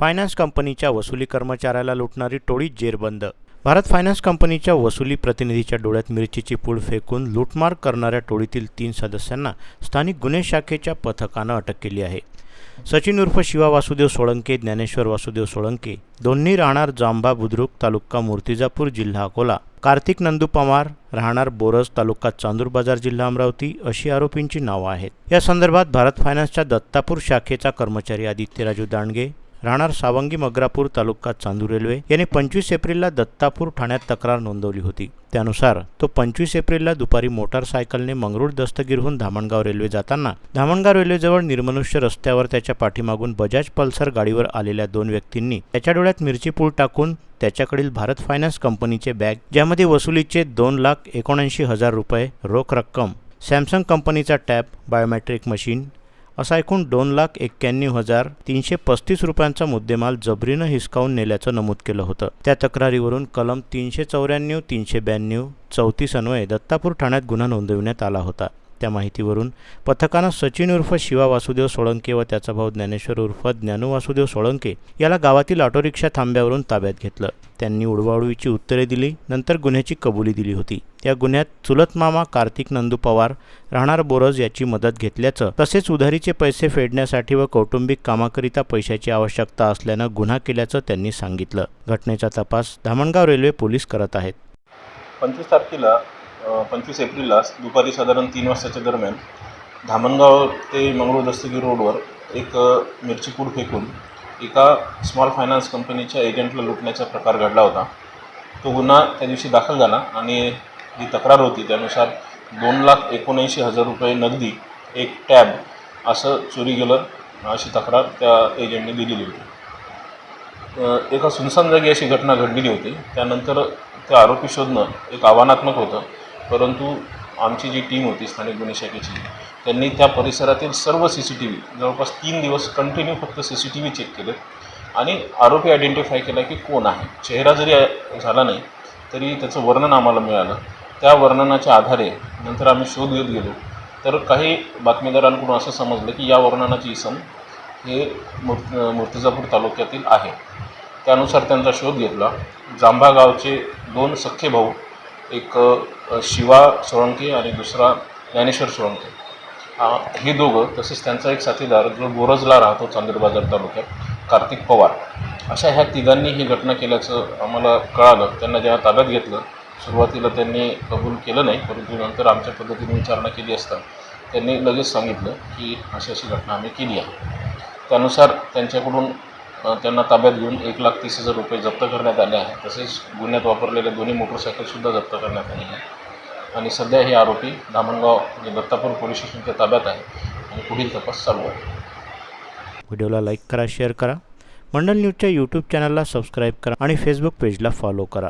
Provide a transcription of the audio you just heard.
Finance कंपनीच्या वसुली कर्मचाऱ्याला लुटणारी टोळी जेरबंद. भारत फायनान्स कंपनीच्या वसुली प्रतिनिधीच्या डोळ्यात मिरचीची पूड फेकून लूटमार करणाऱ्या टोळीतील तीन सदस्यांना स्थानिक गुन्हे शाखेच्या पथकानं अटक केली आहे. सचिन उर्फ शिवा वासुदेव सोळंके ज्ञानेश्वर वासुदेव सोळंके दोन्ही राहणार जांभा बुद्रुक तालुका मूर्तिजापूर जिल्हा अकोला. कार्तिक नंदू पवार राहणार बोरज तालुका चांदूर बाजार जिल्हा अमरावती अशी आरोपींची नावं आहेत. या संदर्भात भारत फायनान्सच्या दत्तापूर शाखेचा कर्मचारी आदित्य राजू दांडगे राहणार सावंगी मगरापूर तालुका चांदूर रेल्वे याने पंचवीस एप्रिलला दत्तापूर ठाण्यात तक्रार नोंदवली होती. त्यानुसार तो पंचवीस एप्रिलला दुपारी मोटारसायकलने मंगरूळ दस्तगीरहून धामणगाव रेल्वे जाताना धामणगाव रेल्वेजवळ निर्मनुष्य रस्त्यावर त्याच्या पाठीमागून बजाज पल्सर गाडीवर आलेल्या दोन व्यक्तींनी त्याच्या डोळ्यात मिरची पूल टाकून त्याच्याकडील भारत फायनान्स कंपनीचे बॅग ज्यामध्ये वसुलीचे दोन लाख एकोणऐंशी हजार रुपये रोख रक्कम सॅमसंग कंपनीचा टॅब बायोमेट्रिक मशीन असा एकूण दोन लाख एक्क्याण्णव हजार तीनशे पस्तीस रुपयांचा मुद्देमाल जबरीनं हिसकावून नेल्याचं नमूद केलं होतं. त्या तक्रारीवरून कलम तीनशे चौऱ्याण्णव तीनशे ब्याण्णव चौतीस अन्वये दत्तापूर ठाण्यात गुन्हा नोंदविण्यात आला होता. त्या माहितीवरून. पथकानं सचिन उर्फ शिवा वासुदेव सोळंके व त्याचा भाऊ ज्ञानेश्वर उर्फ ज्ञानू वासुदेव सोळंके याला गावातील ऑटोरिक्षा थांब्यावरून ताब्यात घेतलं. त्यांनी उडवाउडवीची उत्तरे दिली नंतर गुन्ह्याची कबुली दिली होती. या गुन्ह्यात चुलत मामा कार्तिक नंदू पवार राहणार बोरज याची मदत घेतल्याचं तसेच उधारीचे पैसे फेडण्यासाठी व कौटुंबिक कामाकरिता पैशाची आवश्यकता असल्यानं गुन्हा केल्याचं त्यांनी सांगितलं. घटनेचा तपास धामणगाव रेल्वे पोलीस करत आहेत. पंचवीस तारखेला पंचवीस एप्रिलला दुपारी साधारण तीन वाजताच्या दरम्यान धामणगाव ते मंगळूर दस्तगीर रोडवर एक मिरचीपूड मिरची पूड फेकून एका स्मॉल फायनान्स कंपनीच्या एजंटला लुटण्याचा प्रकार घडला होता. तो गुन्हा त्या दिवशी दाखल झाला आणि जी तक्रार होती त्यानुसार दोन लाख एकोणऐंशी हजार रुपये नगदी एक टॅब असं चोरी गेलं अशी तक्रार त्या एजंटने दिलेली होती. एका सुनसान जागी अशी घटना घडलेली होती. त्यानंतर ते आरोपी शोधणं एक आव्हानात्मक होतं. परंतु आमची जी टीम होती स्थानिक गुन्हे शाखेची त्यांनी त्या परिसरातील सर्व सी सी टी व्ही जवळपास तीन दिवस कंटिन्यू फक्त C C T V check केले आणि आरोपी आयडेंटिफाय केला की कोण आहे? चेहरा जरी झाला नाही तरी त्याचं वर्णन आम्हाला मिळालं. त्या वर्णनाच्या आधारे नंतर आम्ही शोध घेत गेलो. तर काही बातमीदारांकडून असं समजलं की या वर्णनाची इसम हे मूर्त मूर्तिजापूर तालुक्यातील आहे. त्यानुसार त्यांचा शोध घेतला. जांभा गावचे दोन सख्खे भाऊ एक शिवा सोळंकी आणि दुसरा ज्ञानेश्वर सोळंकी. हे दोघं तसेच त्यांचा एक साथीदार जो बोरजला राहतो चांदूरबाजार तालुक्यात कार्तिक पवार. अशा ह्या तिघांनी ही घटना केल्याचं आम्हाला कळालं. त्यांना जेव्हा ताब्यात घेतलं सुरुवातीला त्यांनी कबूल केलं नाही परंतु नंतर आमच्या पद्धतीने विचारणा केली असता त्यांनी लगेच सांगितलं की अशी अशी घटना आम्ही केली आहे. त्यानुसार त्यांच्याकडून त्यांना ताब्यात घेऊन एक लाख तीस हजार रुपये जप्त करण्यात आले आहे. तसेच गुन्ह्यात वापरलेल्या दोन्ही मोटरसायकलसुद्धा जप्त करण्यात आली आहे. आणि सध्या हे आरोपी धामणगाव आणि दत्तापूर पोलीस स्टेशनच्या ताब्यात आहे आणि पुढील तपास चालू आहे. व्हिडिओला लाईक करा शेअर करा. मंडल न्यूजच्या यूट्यूब चॅनलला सबस्क्राईब करा आणि फेसबुक पेजला फॉलो करा.